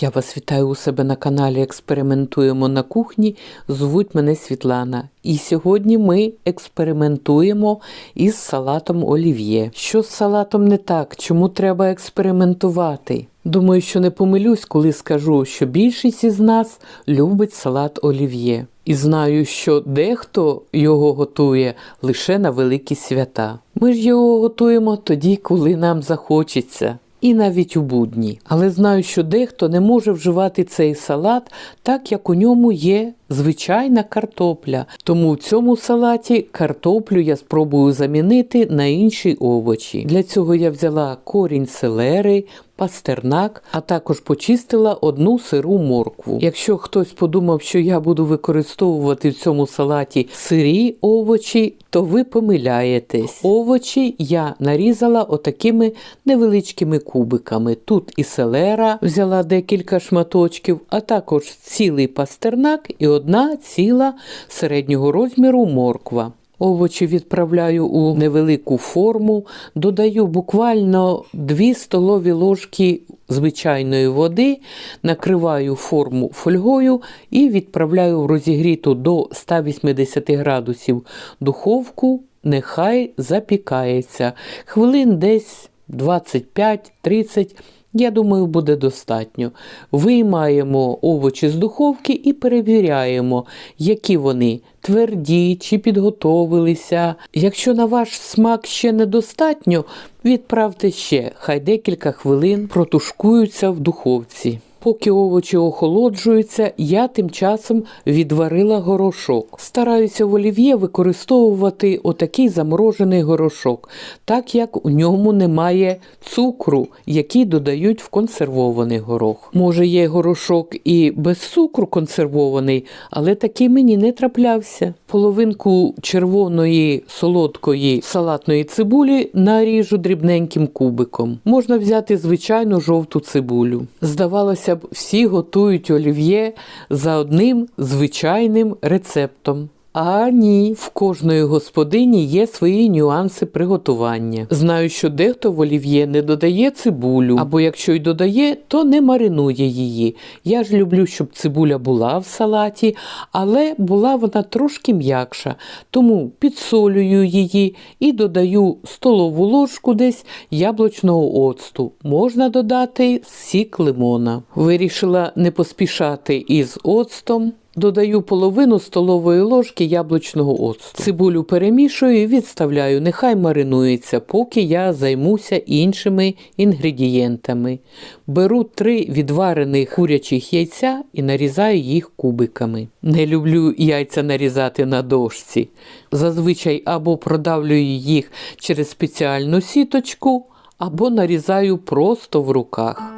Я вас вітаю у себе на каналі Експериментуємо на кухні. Звуть мене Світлана. І сьогодні ми експериментуємо із салатом олів'є. Що з салатом не так? Чому треба експериментувати? Думаю, що не помилюсь, коли скажу, що більшість із нас любить салат олів'є. І знаю, що дехто його готує лише на великі свята. Ми ж його готуємо тоді, коли нам захочеться і навіть у будні. Але знаю, що дехто не може вживати цей салат, так як у ньому є звичайна картопля. Тому в цьому салаті картоплю я спробую замінити на інші овочі. Для цього я взяла корінь селери, пастернак, а також почистила одну сиру моркву. Якщо хтось подумав, що я буду використовувати в цьому салаті сирі овочі, то ви помиляєтесь. Овочі я нарізала отакими невеличкими кубиками. Тут і селера взяла декілька шматочків, а також цілий пастернак і одна ціла середнього розміру морква. Овочі відправляю у невелику форму, додаю буквально 2 столові ложки звичайної води, накриваю форму фольгою і відправляю в розігріту до 180 градусів духовку, нехай запікається. Хвилин десь 25-30 я думаю, буде достатньо. Виймаємо овочі з духовки і перевіряємо, які вони тверді чи підготовилися. Якщо на ваш смак ще недостатньо, відправте ще, хай декілька хвилин протушкуються в духовці. Поки овочі охолоджуються, я тим часом відварила горошок. Стараюся в олів'є використовувати отакий заморожений горошок, так як у ньому немає цукру, який додають в консервований горох. Може, є горошок і без цукру консервований, але такий мені не траплявся. Половинку червоної солодкої салатної цибулі наріжу дрібненьким кубиком. Можна взяти звичайну жовту цибулю. Здавалося всі готують олів'є за одним звичайним рецептом. А ні, в кожної господині є свої нюанси приготування. Знаю, що дехто в олів'є не додає цибулю, або якщо й додає, то не маринує її. Я ж люблю, щоб цибуля була в салаті, але була вона трошки м'якша, тому підсолюю її і додаю столову ложку десь яблучного оцту. Можна додати сік лимона. Вирішила не поспішати із оцтом. Додаю половину столової ложки яблучного оцту. Цибулю перемішую і відставляю, нехай маринується, поки я займуся іншими інгредієнтами. Беру три відварених курячих яйця і нарізаю їх кубиками. Не люблю яйця нарізати на дошці. Зазвичай або продавлюю їх через спеціальну сіточку, або нарізаю просто в руках.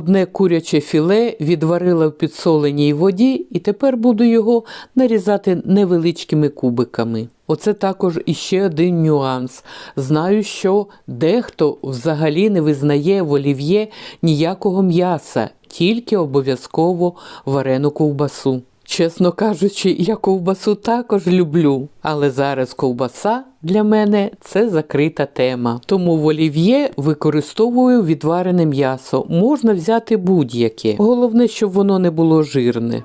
Одне куряче філе відварила в підсоленій воді, і тепер буду його нарізати невеличкими кубиками. Оце також іще один нюанс. Знаю, що дехто взагалі не визнає в олів'є ніякого м'яса, тільки обов'язково варену ковбасу. Чесно кажучи, я ковбасу також люблю, але зараз ковбаса для мене це закрита тема. Тому в олів'є використовую відварене м'ясо. Можна взяти будь-яке. Головне, щоб воно не було жирне.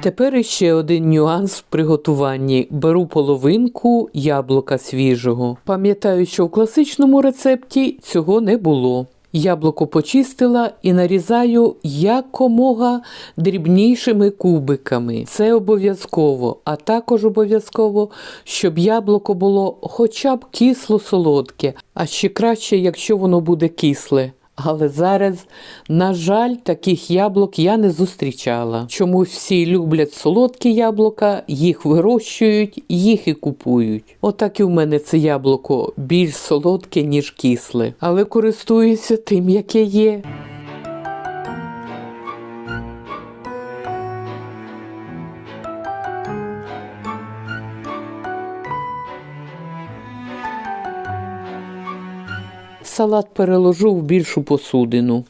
Тепер іще один нюанс в приготуванні. Беру половинку яблука свіжого. Пам'ятаю, що в класичному рецепті цього не було. Яблуко почистила і нарізаю якомога дрібнішими кубиками. Це обов'язково, а також обов'язково, щоб яблуко було хоча б кисло-солодке, а ще краще, якщо воно буде кисле. Але зараз, на жаль, таких яблук я не зустрічала. Чомусь всі люблять солодкі яблука, їх вирощують, їх і купують. Отак і в мене це яблуко більш солодке, ніж кисле. Але користуюся тим, яке є. Салат переложу в більшу посудину.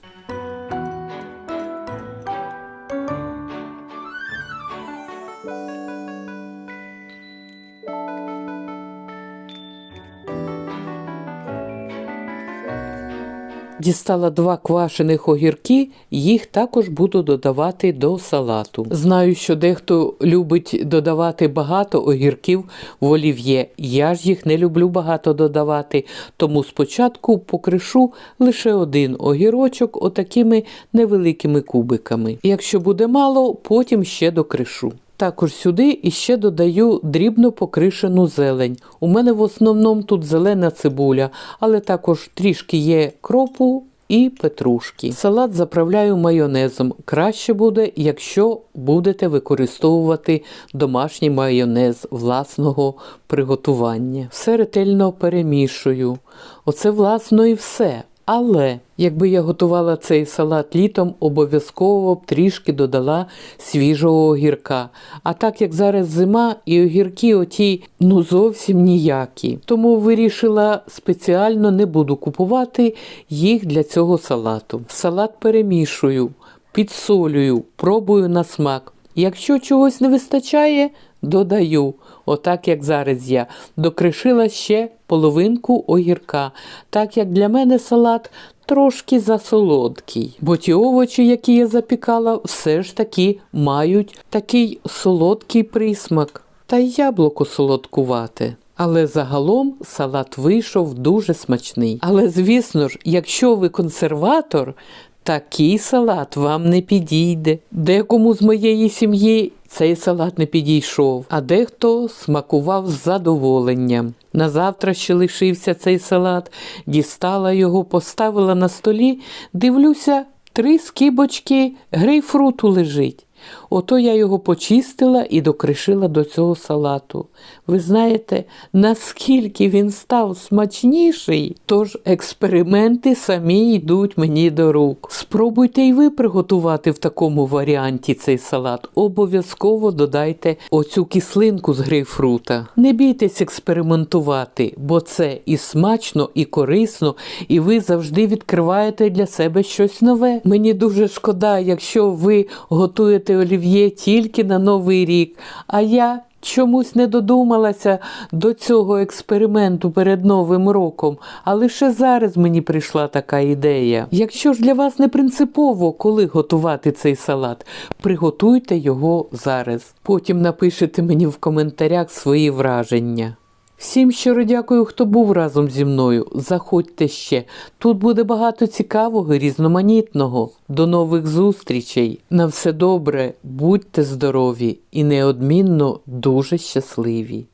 Дістала два квашених огірки, їх також буду додавати до салату. Знаю, що дехто любить додавати багато огірків в олів'є. Я ж їх не люблю багато додавати, тому спочатку покришу лише один огірочок отакими невеликими кубиками. Якщо буде мало, потім ще докришу. Також сюди іще додаю дрібно покришену зелень. У мене в основному тут зелена цибуля, але також трішки є кропу і петрушки. Салат заправляю майонезом. Краще буде, якщо будете використовувати домашній майонез власного приготування. Все ретельно перемішую. Оце власно і все. Але якби я готувала цей салат літом, обов'язково б трішки додала свіжого огірка. А так як зараз зима і огірки оті ну зовсім ніякі. Тому вирішила спеціально не буду купувати їх для цього салату. Салат перемішую, підсолюю, пробую на смак. Якщо чогось не вистачає, додаю. Отак, як зараз я, докришила ще половинку огірка, так як для мене салат трошки засолодкий. Бо ті овочі, які я запікала, все ж таки мають такий солодкий присмак. Та й яблуко солодкувате. Але загалом салат вийшов дуже смачний. Але звісно ж, якщо ви консерватор, такий салат вам не підійде. Декому з моєї сім'ї цей салат не підійшов, а дехто смакував з задоволенням. На завтра ще лишився цей салат, дістала його, поставила на столі, дивлюся, три скибочки грейпфруту лежить. Ото я його почистила і докришила до цього салату. Ви знаєте, наскільки він став смачніший, тож експерименти самі йдуть мені до рук. Спробуйте і ви приготувати в такому варіанті цей салат. Обов'язково додайте оцю кислинку з грейпфрута. Не бійтесь експериментувати, бо це і смачно, і корисно, і ви завжди відкриваєте для себе щось нове. Мені дуже шкода, якщо ви готуєте олів'є тільки на новий рік, а я чомусь не додумалася до цього експерименту перед Новим роком, а лише зараз мені прийшла така ідея. Якщо ж для вас не принципово, коли готувати цей салат, приготуйте його зараз. Потім напишете мені в коментарях свої враження. Всім щиро дякую, хто був разом зі мною. Заходьте ще. Тут буде багато цікавого і різноманітного. До нових зустрічей. На все добре, будьте здорові і неодмінно дуже щасливі.